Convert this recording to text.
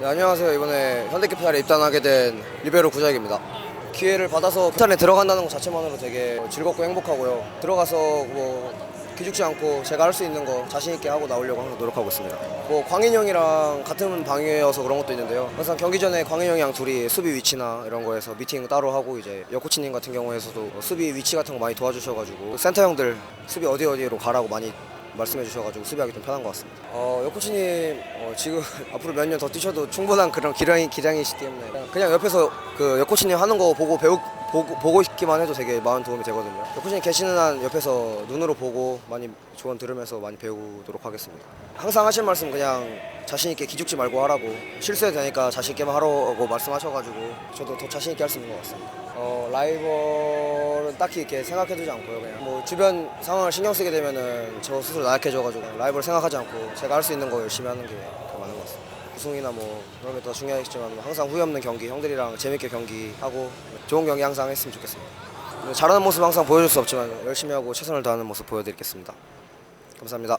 네, 안녕하세요. 이번에 현대캐피탈에 입단하게 된 리베로 구자익입니다. 기회를 받아서 캐피탈에 들어간다는 것 자체만으로 되게 즐겁고 행복하고요. 들어가서 뭐 기죽지 않고 제가 할 수 있는 거 자신 있게 하고 나오려고 항상 노력하고 있습니다. 뭐 광인 형이랑 같은 방이어서 그런 것도 있는데요. 항상 경기 전에 광인 형이랑 둘이 수비 위치나 이런 거에서 미팅 따로 하고 이제 여코치님 같은 경우에서도 수비 위치 같은 거 많이 도와주셔가지고 센터 형들 수비 어디 어디로 가라고 많이 말씀해 주셔가지고 수비하기 좀 편한 것 같습니다. 어, 여코치님 어, 지금 앞으로 몇 년 더 뛰셔도 충분한 그런 기량이, 기량이시기 때문에 그냥- 옆에서 그 여코치님 하는 거 보고 배우 보고, 보고 있기만 해도 되게 마음 도움이 되거든요. 여코치님 계시는 한 옆에서 눈으로 보고 많이 조언 들으면서 많이 배우도록 하겠습니다. 항상 하실 말씀 그냥 자신 있게 기죽지 말고 하라고 실수해도 되니까 자신 있게만 하라고 말씀하셔가지고 저도 더 자신 있게 할 수 있는 것 같습니다. 어, 라이벌 은 딱히 이렇게 생각해두지 않고요. 그냥 뭐 주변 상황을 신경 쓰게 되면은 저 스스로 나약해져가지고 라이벌 생각하지 않고 제가 할 수 있는 거 열심히 하는 게 더 많은 것 같습니다. 우승이나 뭐 그런 게 더 중요하겠지만 항상 후회 없는 경기, 형들이랑 재밌게 경기하고 좋은 경기 항상 했으면 좋겠습니다. 뭐 잘하는 모습 항상 보여줄 수 없지만 열심히 하고 최선을 다하는 모습 보여드리겠습니다. 감사합니다.